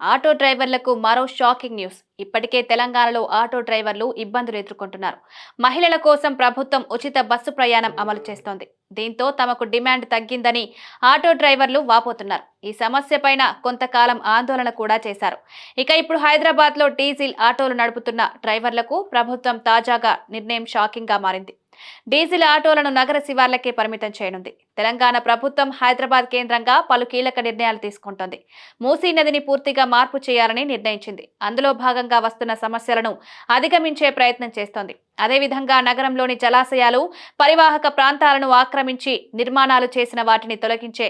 Auto డ్రైవర్లకు మరో shocking news. ఇప్పటికే తెలంగాణలో ఆటో డ్రైవర్లు ఇబ్బందులు ఎదుర్కొంటున్నారు. మహిళల కోసం ప్రభుత్వం ఉచిత బస్సు ప్రయాణం అమలు చేస్తోంది. దీంతో తమకు డిమాండ్ తగ్గిందని ఆటో డ్రైవర్లు వాపోతున్నారు. ఈ సమస్య పైన కొంతకాలం ఆందోళన కూడా చేశారు. ఇక ఇప్పుడు హైదరాబాద్లో డీజిల్ ఆటోలు నడుపుతున్న డ్రైవర్లకు ప్రభుత్వం తాజాగా నిర్ణయం షాకింగ్గా మారింది. డీజిల్ ఆటోలను నగర శివార్లకే పరిమితం చేయనుంది. తెలంగాణ ప్రభుత్వం హైదరాబాద్ కేంద్రంగా పలు కీలక నిర్ణయాలు తీసుకుంటోంది. మూసీ నదిని పూర్తిగా మార్పు చేయాలని నిర్ణయించింది. అందులో భాగంగా వస్తున్న సమస్యలను అధిగమించే ప్రయత్నం చేస్తోంది. అదేవిధంగా నగరంలోని జలాశయాలు పరివాహక ప్రాంతాలను ఆక్రమించి నిర్మాణాలు చేసిన వాటిని తొలగించే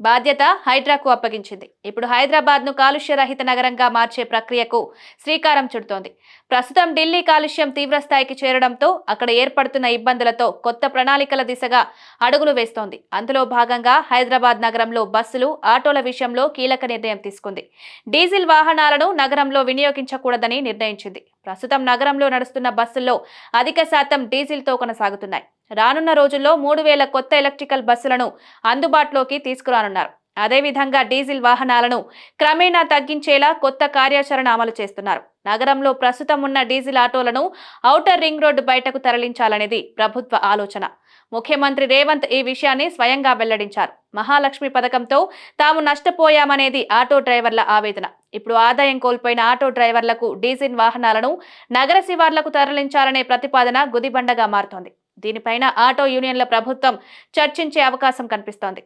బాధ్యత హైడ్రాకు అప్పగించింది. ఇప్పుడు హైదరాబాద్ను కాలుష్య రహిత నగరంగా మార్చే ప్రక్రియకు శ్రీకారం చుడుతోంది. ప్రస్తుతం ఢిల్లీ కాలుష్యం తీవ్రస్థాయికి చేరడంతో అక్కడ ఏర్పడుతున్న ఇబ్బందులతో కొత్త ప్రణాళికల దిశగా అడుగులు వేస్తోంది. అందులో భాగంగా హైదరాబాద్ నగరంలో బస్సులు ఆటోల విషయంలో కీలక నిర్ణయం తీసుకుంది. డీజిల్ వాహనాలను నగరంలో వినియోగించకూడదని నిర్ణయించింది. ప్రస్తుతం నగరంలో నడుస్తున్న బస్సుల్లో అధిక శాతం డీజిల్తో కొనసాగుతున్నాయి. రానున్న రోజుల్లో మూడు వేల కొత్త ఎలక్ట్రికల్ బస్సులను అందుబాటులోకి తీసుకురానున్నారు. అదేవిధంగా డీజిల్ వాహనాలను క్రమేణా తగ్గించేలా కొత్త కార్యాచరణ అమలు చేస్తున్నారు. నగరంలో ప్రస్తుతం ఉన్న డీజిల్ ఆటోలను ఔటర్ రింగ్ రోడ్డు బయటకు తరలించాలనేది ప్రభుత్వ ఆలోచన. ముఖ్యమంత్రి రేవంత్ ఈ విషయాన్ని స్వయంగా వెల్లడించారు. మహాలక్ష్మి పథకంతో తాము నష్టపోయామనేది ఆటో డ్రైవర్ల ఆవేదన. ఇప్పుడు ఆదాయం కోల్పోయిన ఆటో డ్రైవర్లకు డీజిల్ వాహనాలను నగర శివార్లకు తరలించాలనే ప్రతిపాదన గుదిబండగా మారుతోంది. దీనిపైన ఆటో యూనియన్ల ప్రభుత్వం చర్చించే అవకాశం కనిపిస్తోంది.